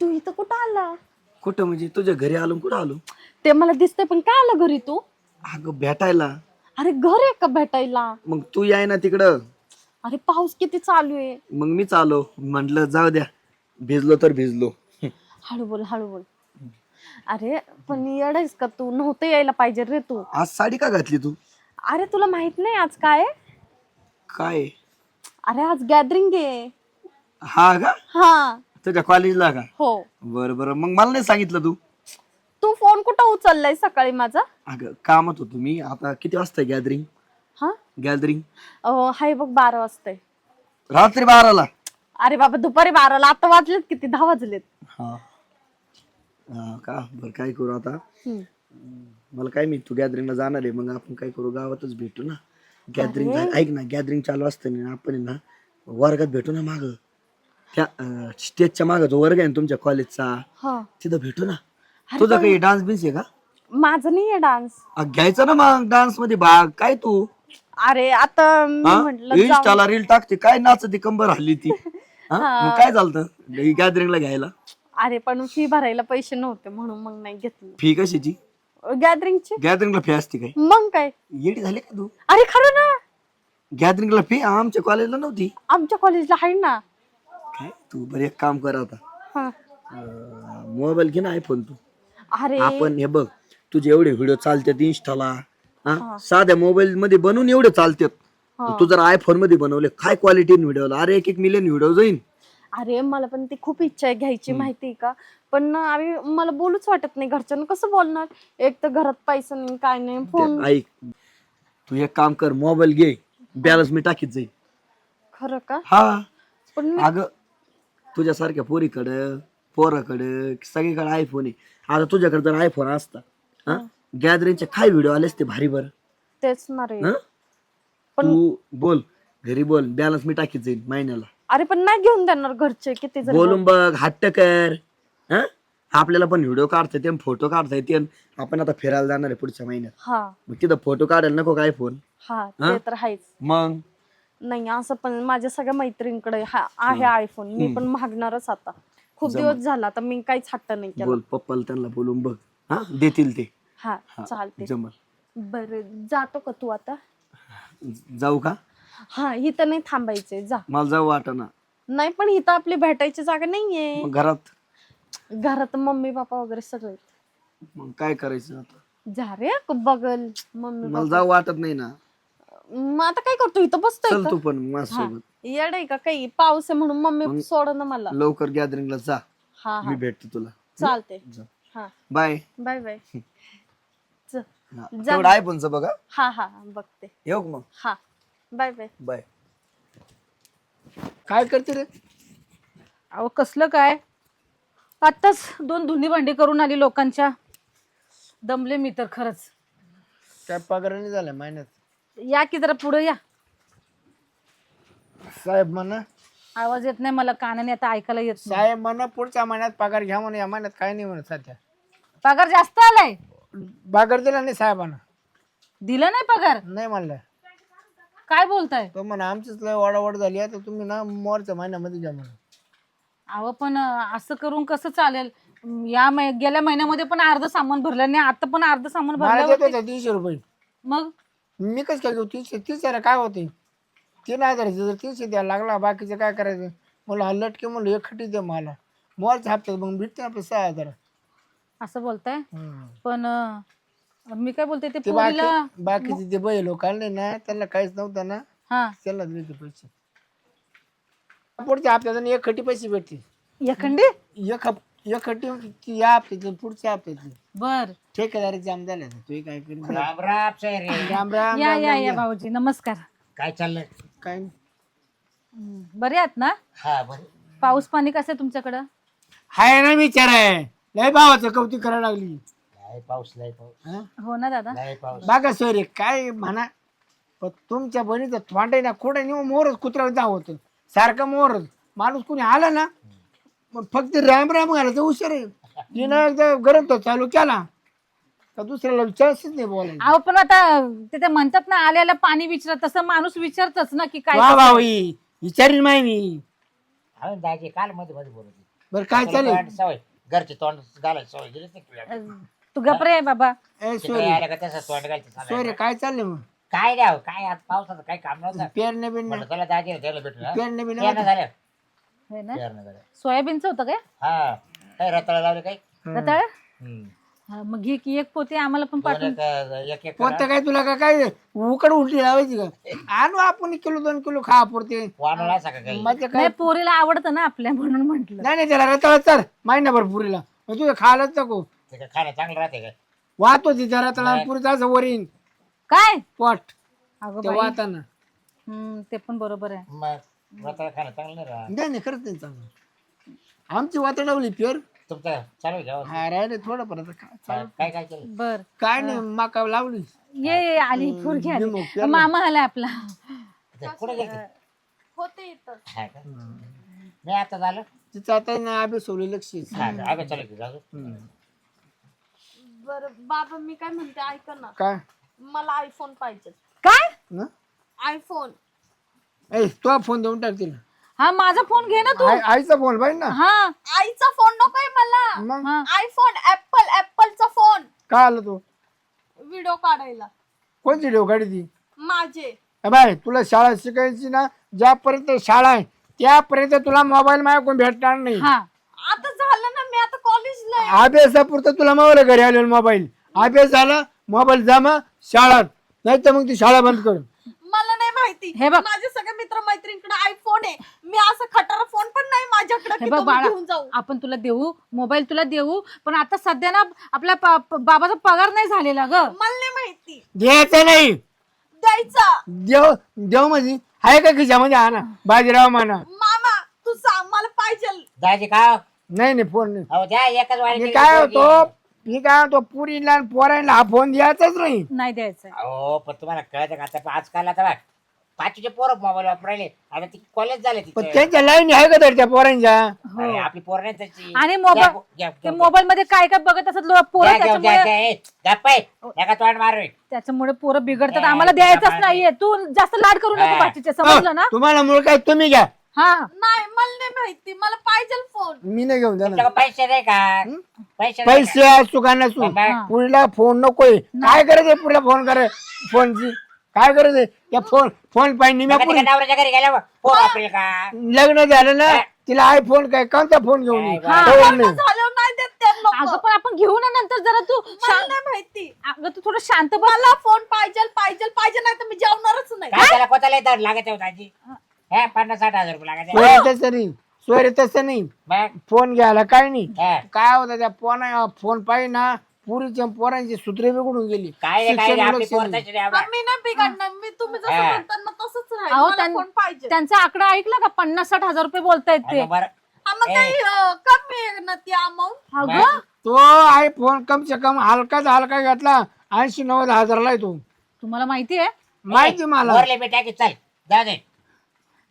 तू इथं कुठं आला? कुठं म्हणजे तुझ्या घरी आलो न कुठं आलो? ते मला दिसतंय पण काय आलं घरी तू? अगं भेटायला. अरे घर आहे का भेटायला? मग तू याय ना तिकडं. अरे पाऊस किती चालू आहे. मग मीच आलो. म्हटलं जाऊ द्या. भिजलो तर भिजलो. हळू बोल हळू बोल अरे पण येडायस का तू? नव्हतं यायला पाहिजे रे तू. आज साडी का घातली तू? अरे तुला माहीत नाही आज काय आहे? काय? अरे आज गॅदरिंग आहे. हा का? हा. तुझ्या कॉलेजला का? हो. बरं बरं. मग मला नाही सांगितलं तू. तू फोन कुठं उचललाय सकाळी माझा? अगं कामात होतो मी. आता किती वाजता गॅदरिंग हा? गॅदरिंग हाय बघ बारा वाजताय. रात्री बाराला? अरे बाबा दुपारी बाराला. आता वाजलेत किती? दहा वाजलेत. हा. हा का? बरं काय करू आता? हम्म. मला काय मी तू गॅदरिंगला जाणार आहे. मग आपण काय करू? गावातच भेटू ना. गॅदरिंग ऐक ना गॅदरिंग चालू असताना आपण आहे ना वर्गात भेटू ना माग. त्या स्टेजच्या माग जो वर्ग आहे ना तुमच्या कॉलेजचा हा. तिथं भेटू ना. तुझा काही डान्स बिन्स आहे का? माझं नाहीये डान्स अ, घ्यायचा ना मग डान्समध्ये भाग. काय तू? अरे आता मी म्हटलं जाऊ. इंस्टाला रील टाकते. काय नाचते कंबर हल्ली ती? हा? मग काय चालतं गॅदरिंगला घ्यायला? अरे पण फी भरायला पैसे नव्हते म्हणून मग नाही घेतलं. फी कशाची? गॅदरिंगची गॅदरिंगला फी असते काय? मग काय? येडी झाली का तू? अरे खरं ना. गॅदरिंगला फी आमच्या कॉलेजला नव्हती. आमच्या कॉलेजला आहे ना. काय तू बरं एक काम कर आता. हा. मोबाईल घे ना आयफोन तू. अरे. आपण हे बघ तुझे एवढे व्हिडिओ चालतात इंस्टाला हा? साध्या मोबाईल मध्ये बनवून एवढे चालतात. तू जर आयफोनमध्ये बनवले काय क्वालिटी व्हिडिओ अरे एक एक मिलियन व्हिडिओ जाईन. अरे मला पण ती खूप इच्छा आहे घ्यायची माहिती का? पण ना आम्ही मला बोलूच वाटत नाही घरच्यांना कसं बोलणार? एक तर घरात पैसा नाही काय नाही फोन ऐक तू एक काम कर मोबाईल घे बॅलन्स मी टाकीत जाईल खरं का? हा. पण मी अगं तुझ्यासारख्या पोरीकडं पोराकडं सगळीकडे आयफोन आहे. आता तुझ्याकडे जर आयफोन असता हा? गॅदरिंगचे काय व्हिडिओ आलेस ते भारी बर. तेच ना रे. तू बोल घरी बोल बॅलन्स मी टाकीत जाईल महिन्याला. अरे पण नाही घेऊन देणार घरचे किती बोलून बघ हट्ट कर. हं? आपल्याला पण व्हिडिओ काढता येते फोटो काढता येते. आपण आता फिरायला जाणार आहे पुढच्या महिन्यात. हा. मग तिथं फोटो काढायला नको काय फोन हा? ते तर आहेच. मग? नाही असं पण माझ्या सगळ्या मैत्रिणीकडे हा आहे आयफोन मी पण मागणारच आता. खूप दिवस झाला आता मी काहीच हट्ट नाही केला. बोल पप्पाला त्यांना बोलून बघ. हा देतील ते. हा चालते जमल बर जातो का तू आता? जाऊ का? हा इथं नाही थांबायचंय जा. मला जाऊ वाटना नाही पण इथं आपली भेटायची जागा नाहीये. मग घरात? घरात मम्मी पप्पा वगैरे सगळे. आहेत. मग काय करायचं आता? जा रे बगल मम्मी मला जाऊ वाटत नाही ना. मग आता काय करतो? इथं बसतोय चल का? तू पण माझ्यासोबत. येड आहे का काही? पाऊस आहे म्हणून मम्मी सोड ना मला. लवकर गॅदरिंगला जा. हा मी हा भेटतो तुला. चालते. जा. हा. Bye bye bye. तेवढं आहे पण बघा. हा हा बघते. येऊ का मग? हा. बाय बाय बाय काय करते रे? अहो कसलं काय? आत्ताच दोन धुनी भांडी करून आली लोकांच्या. दमले मी तर खरंच. काय पगार नाही झाला महिन्यात. या की जरा पुढे या. साहेब म्हणा. आवाज येत नाही मला कानाने आता ऐकायला येत नाही. साहेब म्हणा पुढच्या महिन्यात पगार घ्या म्हणा या महिन्यात काय नाही म्हणत सध्या. पगार जास्त आलाय? पगार दिला नाही साहेबांना दिला नाही पगार? नाही म्हणलं. काय बोलताय? तो म्हणा आमचीच लय वाडावड झाली आहे तर तुम्ही ना मोरच्या महिन्यामध्ये घ्या म्हणा अहो पण अं, असं करून कसं चालेल? या मै- गेल्या महिन्यामध्ये पण अर्ध सामान भरलं नाही आता पण अर्ध सामान मला भरलं देत होता तीनशे रुपये. मग? मी कसं काय घेऊ? तीनशे तीस हजार काय होते तीन हजाराचे जर तीनशे द्यायला लागला बाकीचं काय करायचं? मला हा लटके म्हणलं एक खटी दे मला. मोरच्या हप्त्यात मग भेटते आपले सहा हजार. असं बोलताय? हम्म. पण अं, मी काय बोलते ते ते पोरीला बाकी बाकीचे ते बैल लोक आले ना त्यांना काहीच नव्हतं ना हा. त्यांना दिले ते पैसे. पुढच्या हप्त्यात एक खटी पैसे भेटते एखंडी एक हप एक ती या पुढच्या बर. ठेकेदारी जाम झाले तू काय करीत नाही. राम राम सैरे राम राम या या या भाऊजी नमस्कार. काय चाललंय? काय बरे आहात ना? हा बरं. पाऊस पाणी कसं आहे तुमच्याकडं? हाय ना विचार आहे. लय भावाचं कौतुक करायला लागली. पाऊस लय पाऊस. हं? हो ना दादा. लय पाऊस. बागा सोयरे काय म्हणा पण तुमच्या बहिणीचं थोंड आहे ना कुठं मोरच कुत्रा जा होत. सारखं मोरच. माणूस कोणी आला ना मग फक्त राम राम घालायचं हुशार आहे. तिनं एकदा गरम तो चालू केला तर दुसऱ्याला विचारच नाही बोलायचं अहो पण आता ते ते म्हणतात ना आल्याला पाणी विचारत तसं माणूस विचारतच ना की काय वा भाऊ विचारीन माय मी. हा दाजी काल मध्ये मध्ये बोलत होती. बरं काय तुला चालेल तोंड सवय घरचे तोंड घालायची सवय गेलीच नाही तुला तू गपरे आहे बाबा. ए तिकडे सोरी का तसं तोंड घालते सोरी. काय चाललंय मग? काय द्याव काय आज पावसाचं काही काम नव्हतं. पेरणे बिरणे म्हटलं चला दाजी त्याला भेटू हा? पेरणे बिरणे झालं होय ना? पेरणं झालं सोयाबीनचं होतं काय? हा. रताळा लावले काही रताळ? हम्म. हा, मग घे की एक पोते आम्हाला पण दोन पाठवून. एक एक एक पोत. काय तुला का काय उकड उलटी लावायची का? आणू आपण एक किलो दोन किलो खा पुरते. वानोळा असा का काही? मग ते काय? नाही पोरीला आवडतं ना आपल्या म्हणून म्हंटल. नाही नाही त्याला रताळा चाल. महिनाभर पुरीला. मग तुझं खायलाच नको. ते काय खाणं चांगलं राहते काय? वाहतो तिच्या रताळा पुरीचा असं वर येईन काय? पोट. अगं ते बाई. वाहताना. हम्म, ते पण बरोबर आहे. मग? खाणं चांगलं नाही नाही नाही खरंच नाही चांगलं. आमची वातडवली प्युअर. तुमचं चालू घ्या हा राहिले थोडं परत काय चालू. काय काय केलं? बर. काय नाही मका लावली. ये ये, आली पोरगी मी आली. मामा आला आपला. ते कुठे गेले होते इथं. हा आता झालं. तिचं आता ना आबे सोडली लक्ष हा का? अगं चला की जाऊ बरं बाबा मी काय म्हणते ऐका ना. काय? मला आयफोन पाहिजे. काय? न? आयफोन ए तो फोन देऊन टाक तिला. हा माझा फोन घे ना तू. आई- आईचा फोन पाहिजे ना. हा. आईचा फोन नकोय मला. मग? हा. आयफोन ऍपल ऍपलचा फोन काय आलं तो? व्हिडिओ काढायला. कोणती ठेव गाडी ती? माझे. ए बाय तुला शाळा शिकायची ना ज्यापर्यंत शाळा आहे त्यापर्यंत तुला मोबाईल माझ्याकडून भेटणार नाही. हा. आता झालं ना मी आता कॉलेजला आहे. अभ्यासापुरतं तुला मोबाईल घरी आलेला मोबाईल अभ्यास झाला मोबाईल जमा शाळात नाही तर मग ती शाळा बंद कर मला नाही माहिती. हे बघ. माझे मैत्रिणीकडे आयफोन आहे. मी असं खटारा फोन पण नाही माझ्याकडे हे की बघ तो मी बाळा घेऊन जाऊ. आपण तुला देऊ मोबाईल तुला देऊ पण आता सध्या ना आपल्या प- प- बाबाचा पगार नाही झालेला ग. मला नाही माहिती. द्यायचं नाही. द्यायचा. देव देव म्हणजे आहे का खिशामध्ये? हा ना बाजीराव माना मामा तू सांग मला पाहिजे. दाजी का नाही नाही फोन नाही. अहो द्या एकच वारी मी केली काय. होतो मी काय होतो पुरीला आणि पोरांना हा फोन द्यायचाच नाही. नाही द्यायचं अहो पण तुम्हाला कळतं का आता? आजकाल आता बघ पाचवीचे पोरं मोबाईल वापरायले आता ती कॉलेज झाले पण तिथे त्यांच्या लाईन आहे का तर त्या पोरांच्या? अरे, आपली पोर नाही त्याची. आणि मोबाईल ते मोबाईल मध्ये काय काय बघत असत लो- पोरं त्याच्यामुळे. एका तोंड मारू? पोरं बिघडतात. आम्हाला द्यायचंच नाहीये. तू जास्त लाड करू नको. बाकीचे समजलं ना? तुम्हाला मुळे काय? तुम्ही घ्या. हा. नाही मला नाही माहिती. मला पाहिजे फोन मी नाही घेऊन जाणार. तुमच्याकडे पैसे नाही का? पैसे नाही पैसे का? नसू का? मग? पुरीला फोन नकोय. काय करायचंय पुरीला फोन करे फोनची काय करायचंय त्या फोन फोन पाहिजे मी पुरी नवऱ्याच्या घरी फोन वापरेल का? लग्न झालं ना तिला आयफोन काय कोणता फोन घेऊन? हा. नाही. नाही देत अगं पण आपण घेऊ ना नंतर जरा तू मला शांत नाही माहिती. अगं तू थोडं शांत बस. मला फोन पाहिजे पाहिजे पाहिजे नाही तर मी जेवणारच नाही. काय त्याला कोताला दर लागत आहे दाजी हे. पन्नास साठ हजार रुपये लागत आहे. सोयरे तसं नाही. सोयरे तसं नाही. मग? फोन घ्यायला काय नाही. हा. काय होतं त्या फोन फोन पाहिजे ना पुरीच्या पोरांची सूत्रे बिघडून गेली. काय रे, काय रे, शिक्षण आपली लक्ष पोर नाही. तशी नाही आपला. मी नाही बिघडणार मी तुम्ही जसं हा. म्हणता ना तसंच राहील. अहो, मला त्यां- फोन पाहिजे? त्यांचा आकडा ऐकला का? पन्नास साठ हजार रुपये बोलतायत ते. अगं बरं. हा, मग काही अं, कमी आहे ना ती अमाऊंट अगं? तो आयफोन कम से कम हलकाच हलका घेतला. ऐंशी नव्वद हजारला येतो तुम्हाला माहिती आहे? माहिती मला. वरले मी टाकी चल जाऊ दे.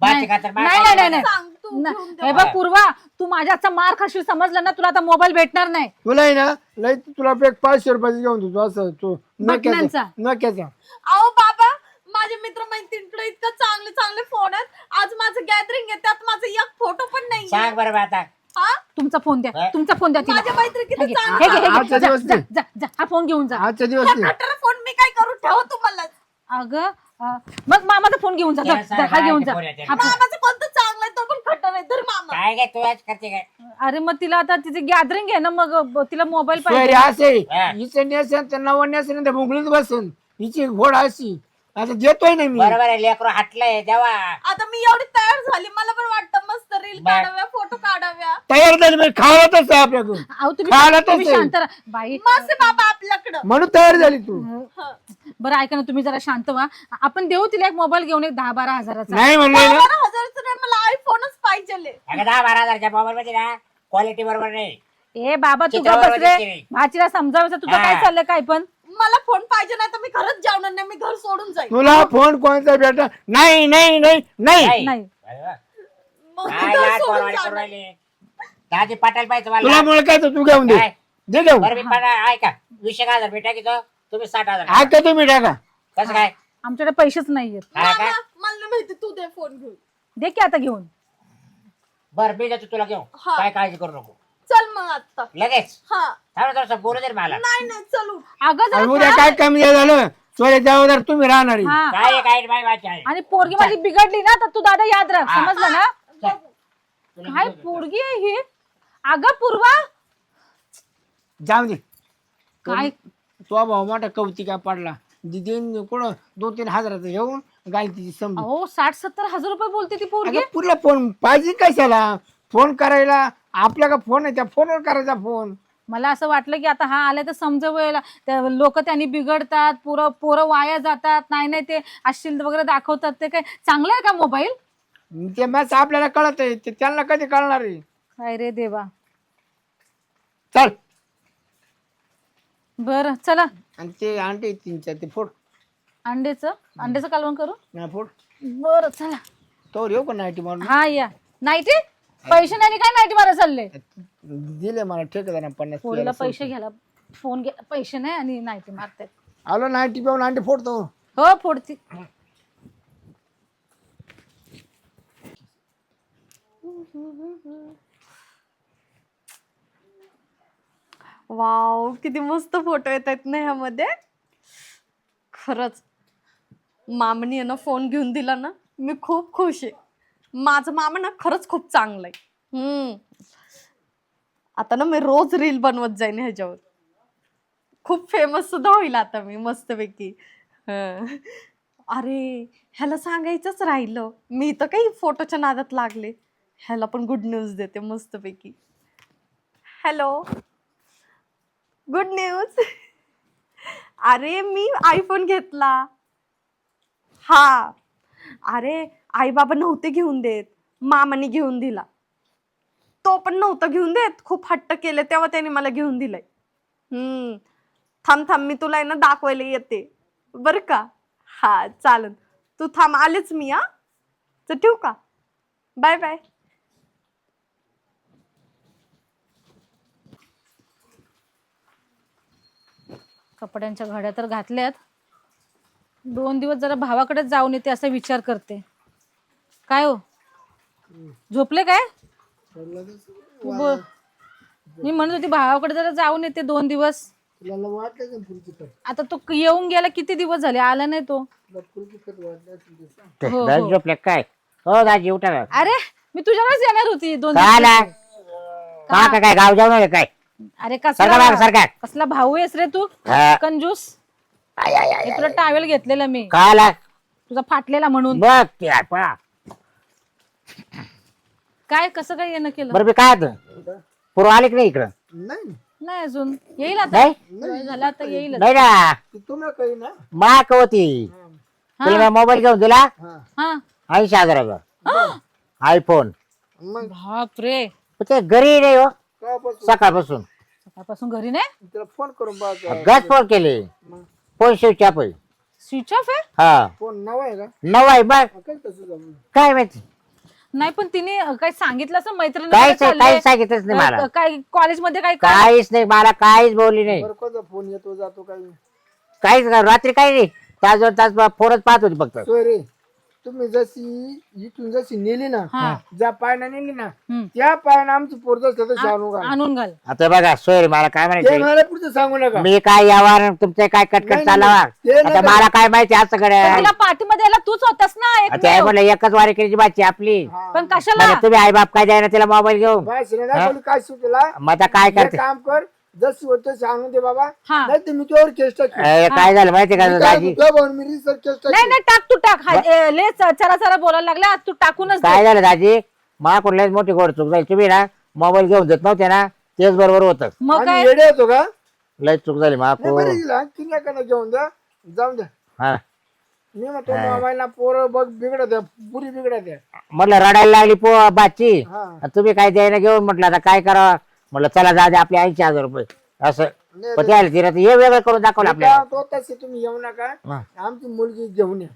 बाकी नाही. खातर नाही नाही, नाही नाही. सांग तू घेऊन हे बघ पूर्वा तू माझ्या मार खाशील समजलं ना तुला आता मोबाईल भेटणार नाही तुला आहे ना लय तुला एक पाचशे रुपयाचं घेऊन देतो असं तो नक्याचा बटनांचा. नक्याचा अहो बाबा माझे मित्र मैत्रिणीकडे इतकं चांगले चांगले फोन आहेत आज माझं गॅदरिंग आहे त्यात माझा एक फोटो पण नाही सांग बरं बा आता हा तुमचा फोन द्या? तुमचा फोन द्या तिला. माझ्या मैत्रिणी किती हे घे, चांगल्या हे घे, हे घे. आजचा जा, दिवस जा, दे. जा, जा. हा फोन घेऊन जा आजचा दिवस फोन मी काय करू ठेव तुम्हाला अगं अं, मग मामाचा फोन घेऊन जा जा, त्याला जा, हा घेऊन जा. हा फोन. मामाचं कोणतं चांगलं आहे तो पण खट्टर आहे तर मामा काय काय तू आज करते काय? अरे मग तिला आता तिची गॅदरिंग आहे ना मग तिला मोबाईल सोयरे पाहिजे. असे हा. हिचं नेसन तर नवं नेसन तर मुंगलीत बसून. हिची घोड अशी. आता देतोय ना मी. बरोबर आहे लेकरू हटलंय देवा. आता मी एवढी तयार झाली मला पण वाटतं मस्त रील बाय. काढाव्या फोटो काढाव्या. तयार झाली म्हणजे खायला तसं आहे आपल्याकडून. अहो खायला तुम्ही. शांत राहा. बाई मस्त बाबा आपल्याकडं. म्हणून तयार झाली तू. हं. बरं ऐका ना तुम्ही जरा शांत व्हा. आपण देऊ तिला एक मोबाईल घेऊन एक दहा बारा हजाराचा. नाही म्हणले ना. बारा हजारचं नाही मला आयफोनच पाहिजे अगं दहा बारा हजारच्या मोबाईल मध्ये ना क्वालिटी बरोबर नाही. ए बाबा तू चित्रावर बस रे. दिसते. भाचीला समजावायचं तुझं. काय चाललंय काय पण? मला फोन पाहिजे नाही तर मी घरच जेवणार नाही मी घर सोडून जाईल तुला फोन कोणता भेटा नाही नाही नाही नाही. नाही. अरे वा. मग मी काय घर लाड सोडून पोरवाडी करून जाणार. राहिले? दाजी पटायला पाहिजे तुला मला मुळे काय तर तू घेऊन दे. काय? दे घेऊन. बरं मी पटा ऐका. एक हजार भेटा की तो तुम्ही साठ हजार हा का तुम्ही टाका? कसं काय? आमच्याकडे पैसेच नाहीयेत. हा का? मला नाही माहिती तू दे फोन घेऊन. दे की आता घेऊन. बरं मी जातो तुला घेऊ हा. काय काळजी करू नको. चल मग आता लगेच? हा. थांब बोलू दे रे मला. नाही नाही चलू अगं आणि जरा उद्या. काय कमी झालं? जबाबदार तुम्ही राहणार आहे. हा. काय आहे, काय बाय वाच आहे. आणि पोरगी माझी बिघडली ना तर तू दादा याद राख हा. समजलं ना? तुला काय पोरगी आहे ही? अगं पूर्वा. जाऊ दे. काय तो भाऊ मोठा कौतिका पडला. दिन कोण दोन तीन हजाराचं घेऊन गाडी तिची समजा अहो साठ सत्तर हजार रुपये बोलते ती पोरगी. पुरला फोन पाहिजे कशाला? फोन करायला आपल्या का फोन आहे त्या फोनवर करायचा फोन मला असं वाटलं की आता हा आलाय तर समजवायला लोक त्यांनी बिघडतात पोरं पोरं वाया जातात नाही नाही ते अश्लील वगैरे दाखवतात ते काय चांगलं आहे का मोबाईल ते मॅच आपल्याला कळत आहे ते त्यांना कधी कळणार आहे? काय रे देवा. चल. बरं चला. आणि ते आणते तीनच्या ते फोड. अंड्याचं अंड्याचं कालवण करू? नाही फोड. बरं चला. तो येऊ का नाईटी मारून? हा या. नाईटी? पैसे नाही काय नाईटी मारा चालले? दिले मला ठेकेदार पन्नास पोरीला पैसे घ्यायला. फोन घ्या पैसे नाही आणि नाईटी मारते आलो नाईटी पाहून आणते फोडतो. हो फोडती. वाव किती मस्त फोटो येत आहेत ना ह्यामध्ये. खरंच. मामनी आहे ना फोन घेऊन दिला ना मी खूप खुश. आहे माझं मामा ना खरंच खूप चांगलं आहे हम्म. आता ना मी रोज रील बनवत जाईन ह्याच्यावर. खूप फेमस सुद्धा होईल आता मी मस्तपैकी. हं. अरे ह्याला सांगायचंच राहिलं. मी तर काही फोटोच्या नादात लागले. ह्याला पण गुड न्यूज देते मस्तपैकी. हॅलो गुड न्यूज अरे मी आयफोन घेतला. हा. अरे आई बाबा नव्हते घेऊन देत. मामाने घेऊन दिला. तो पण नव्हता घेऊन देत. खूप हट्ट केले तेव्हा त्याने मला घेऊन दिलंय. हम्म. थांब थांब मी तुला आहे ना दाखवायला येते. बरं का? हा चालेल तू थांब आलेच मी हा. तर ठेवू का? Bye bye. कपड्यांच्या घड्या तर घातल्यात. दोन दिवस जरा भावाकडेच जाऊन येते असा विचार करते. काय हो? झोपले काय? तू बोल. मी म्हणत होती भावाकडे जरा जाऊन येते दोन दिवस. तुला वाटलं का पुढची खत आता तो येऊन गेला किती दिवस झाले? आला नाही तो. तुला पुढची खत वाटलं असेल ते सांग. हो, दाजी हो. झोपले काय? हो दाजी उठा ना. अरे मी तुझ्याकडेच येणार होती दोन काय दिवस आला? का का काय गाव जाऊन आले काय? अरे सरका कसला सरका कसला भाऊ आहेस रे तू? हा. कंजूस? आय, आय, आय, हे तुला टावेल घेतलेला मी. काय आला तुझा फाटलेला म्हणून. बघ ते आहे, पहा. काय कसं काय येणं केलं? बरं मी काय होतं पूर्व आले की नाही इकडं? नाही. नाही अजून. येईल आता? नाही? वेळ झाला आता येईल नाही ना. ते तुम्हाला काही ना. माक होती तुला मी मोबाईल घेऊन दिला? हा. हा. ऐंशी हजाराचा. आयफोन मग? बापरे. ते घरी नाही हो. कापासून सकाळपासून. सकाळपासून घरी नाही? फोन करून बघा गज फोन केले. फोन शिवची आपण स्विच ऑफ आहे? हा. फोन नवा आहे का? नऊ आहे बघ. काय तसं जमलं काय माहिती? नाही पण तिने काही सांगितलं असं मैत्रिणी काहीच काहीच सांगितलंच नाही मला. काय कॉलेजमध्ये काही का- काहीच नाही मला काहीच बोलली नाही. बरं कोणता फोन येतो जातो काही? काहीच नाही. रात्री काही नाही. तास दोन तास फोनच पाहत होती फक्त. सोय तुम्ही जशी इथून जशी नेली ना हा. ज्या पायाने नेली ना हम्म. त्या पायाने आमचं पोरत आणू का आणून घाल. आता बघा सोयरी मला काय ते म्हणायचं मला पुढचं सांगू नका. मी काय यावर तुमचे काय कटकट नाही, चालवा ते आता नका. मला काय माहिती असं कडे पण तिला पाठीमध्ये यायला तूच होतास ना आता एकमेव. म्हणलं एकच वारी करायची बाची आपली. पण कशाला? तुम्ही आई बाप काय द्यायला तिला मोबाईल घेऊन? काय सुटला? मग आता काय करते? काम कर जशी होत आणून दे बाबा. हा. नाही तर मी तुझ्यावर केस. अरे, काय झालं माहिती का मी काय दाजी? तुझ्यावर मी रिसर्च केस नाही टाक तू टाक. हा, ए, च- चरा चरा बोलायला लागला. तू टाकूनच दे. काय झालं दाजी? मा कुठल्याच मोठी गोड चूक झाली. तुम्ही ना मोबाईल घेऊन देत नव्हते ना तेच बरोबर होतं. मग काय? आम्ही येडे होतो का? लय चूक झाली मा नाही बरं गेला किन्याकडे घेऊन द्या जाऊन द्या हा. मी म्हणतो मोबाईल पोरं बघ बिघडत आहे, पुरी बिघडत आहे. म्हटलं रडायला लागली पो बाची. हा. आणि तुम्ही काय द्यायला घेऊन म्हटलं आता काय करावं? म्हटलं चला जा दे आपले ऐंशी हजार रुपये. असं. नाही, पण हे वेगळं करून दाखवलं काय आपल्याला. तसे तुम्ही येऊ नका. हा. आमची मुलगी घेऊन या.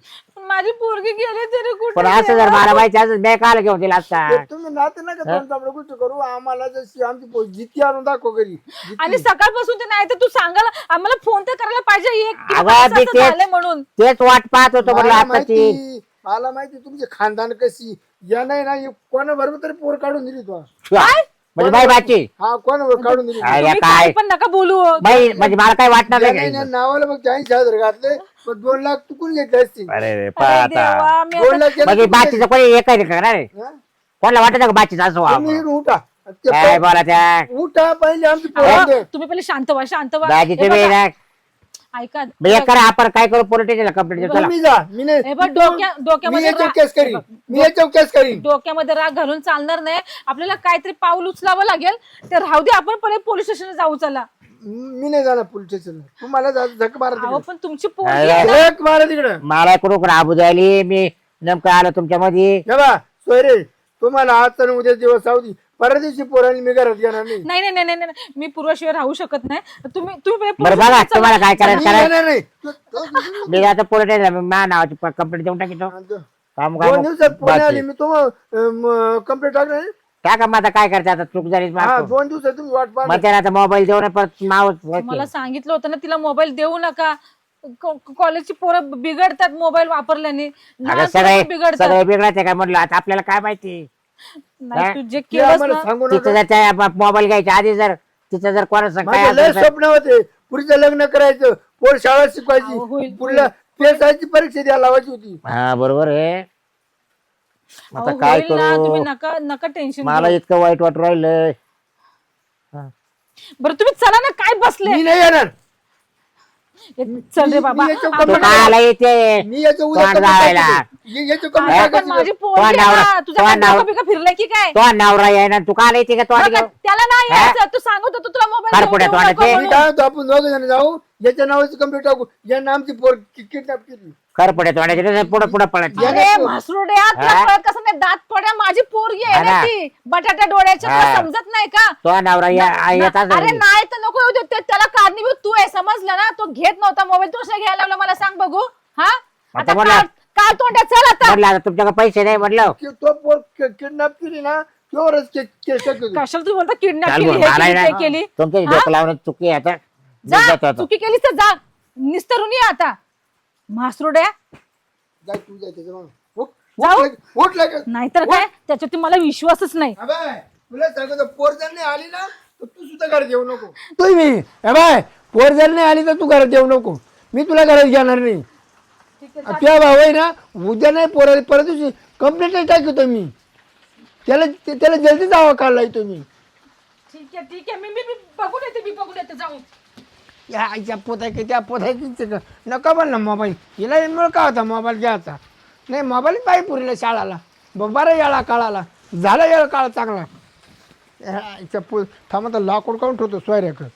माझी पोरगी गेली तरी पण कुठे असं जर मला माहिती असं मी काल घेऊन दिला असता. तुम्ही नाते नका गोष्ट करू. आम्हाला जशी आमची पो- जिती आणून दाखव घरी. जिती. आणि सकाळपासून ते नाही तर तू सांगायला आम्हाला फोन तर करायला पाहिजे. एक किती अगं, तास मी असं तेच- झालंय म्हणून. तेच वाट पाहत होतो म्हटलं मला आता ती माहिती मला माहिती तुमची खानदान कशी. या नाही ना कोणा बरोबर तरी पोर काढून दिली तू. म्हणजे बाई बाची. हा कोणावर काढून दिली? अरे तुम्ही काय? काही पण नका बोलू. बाई म्हणजे मला काय वाटणार नाही नावाला मग ऐंशी हजार घातले पण दोन लाख चुकून घेतले असतील. अरे रे अरे पाहता देवा, मी दोन आता- लाख गेले म्हणजे चुकून बाचीचं कोणी एक आहे का रे. हा? कोणाला वाटत का बाचीचं असं? तुम्ही उठा. ते काय पहिले- बोला त्या उठा पहिले आमची अहो, पोरं. तुम्ही पहिले शांत व्हा शांत व्हा. हे तुम्ही बघा, ना ऐका करा आपण काय करू पोलीस स्टेशनला कंप्लेंट चला. तुम्ही जा मी नाही हे बघ डोक्या मी डोक्यामध्ये याच्यावर रा- केस करीन. मी याच्यावर केस करीन. डोक्यामध्ये राग घालून चालणार नाही. आपल्याला काहीतरी पाऊल उचलावं लागेल. ते राहू दे आपण पहिले पोलीस स्टेशनला जाऊ चला. मी नाही जाणार पोलीस स्टेशनला. तुम्हाला जा- झक मारा अहो तिकडे. पण तुमची पोरगी आहे ना. झक मारा तिकडे. मला कुठं आबू द्यायली मी नेमकं आलो तुमच्या मध्ये बा सोयरे तुम्हाला आज तर उद्या दिवस सावधी परत दिवशी पोरांनी मी घरात घेणार नाही. नाही नाही नाही नाही नाही. मी पूर्वाशिवाय राहू शकत नाही. तुम्ही तुम्ही पहिले बरं बघा तुम्हाला. काय करायचं मी करा घेणार नाही. तू- तू- मी आता पोलीस स्टेशनला माझ्या नावाची कंप्लेंट देऊन टाकी तो. तू- काम दोन काम दिवसात पुणे. आली मी तुम्हाला कंप्लेंट टाकणार नाही? टाका मग आता काय करते आता? चूक झाली हा दोन दिवसात तुम्ही वाट पाहा मग त्याला आता मोबाईल देऊन परत मावस मला सांगितलं होतं ना तिला मोबाईल देऊ नका. क- कॉलेजची पोरं बिघडतात मोबाईल वापरल्याने. लहान अगं पोरं सगळे बिघडतात. सगळे बिघडायचे काय म्हणलं आता आपल्याला काय माहिती? नाही तू जे केलंस आम्हाला ना सांगू तिचं नका जर त्या मोबाईल घ्यायच्या आधी जर तिचं जर कोणाचं काय माझे लय असेल तर- स्वप्न होते. पुढचं लग्न करायचं. पोर शाळा अहो, शिकवायची होईल, पुढल्या पेसायची परीक्षा द्यायला लावायची होती. हा बरोबर आहे. अहो, आता काय होईल ना. तुम्ही करू नका नका टेन्शन मला इतकं वाईट वाटू राहिलं बरं तुम्ही चला ना काय बसले? मी नाही येणार. चल रे बाबा मी याच्यावर आपण- तू काय आला येते मी याच्या उद्या तोंड complaint जायला. टाकतो. ये- याच्या complaint अरे, पण टाकायची माझी का? पोरगी तो आहे नवरा- ना, तुझा तो काय नवरा- डोकं बिकं फिरलंय की काय तो नवरा आहे ना तू काय येते का त्याला नाही हा? यायचं तू सांगत होतो तुला मोबाईल कारपुड्या देऊ नको तोंडाचे. मी म्हणून. काय म्हणतो आपण दोघ जण जाऊ याच्या नावाची कंप्लेंट टाकू यांना आमची पोर किडनॅप केली खर पडे तोंडाचे पुढे पुढे पळत अरे हा? कसं नाही दात पड्या? माझी पोरगी आहे हा ना. ती. बटाट्या डोळ्याच्या तुला हा. समजत नाही का? तो नवरा या- ना- येतात अरे नाही तर नको येऊ दे. ते- त्याला कारणीभूत तू आहे समजलं ना? तो घेत नव्हता. मोबाईल तो घ्यायला लागला मला सांग बघू. हा? आता काल काल तोंड्या चल आता. म्हटलं आता तुमच्याकडे पैसे नाही म्हटलं की तो पोर किडनॅप केली ना के- केस. कशाला तू बोलतो किडनॅप चाल केली? बोल, हे मला केली, केली हा? डोकं चुकी आहे आता. मी जा आता. चुकी केलीस तर जा. निस्तरून ये आता. मासरुड्या? जाय तू जाय त्याच्या मागं. उठ, जाऊ? उठ लगे- उठ लगे. नाहीतर काय? त्याच्यावरती मला विश्वासच नाही. अबे, तुला सांगतो पोर जर नाही आली ना तर तू सुद्धा घरात येऊ नको. तुम्ही ए बाय पोर जर नाही आली तर तू घरात येऊ नको. मी तुला घरात घेणार नाही. तुझ्या भाऊ आहे ना उद्या नाही पोर परत दिवशी कंप्लेंट टाकतो मी. त्याला ते- त्याला जल्दी जावा काढलाय तुम्ही ठीक आहे ठीक आहे. मी मी मी बघून येते मी बघून येते. जाऊन या आईच्या पोतायकी त्या पोता नका बोल ना मोबाईल. हिला मिळ का होता? मोबाईल घ्यायचा. नाही मोबाईल पाहिजे पुरीला शाळाला. बरं याला काळाला. झाला याळा काळ चांगला. या आईच्या पो थांबा तर लाकूड काढून ठेवतो सोयऱ्याकडं.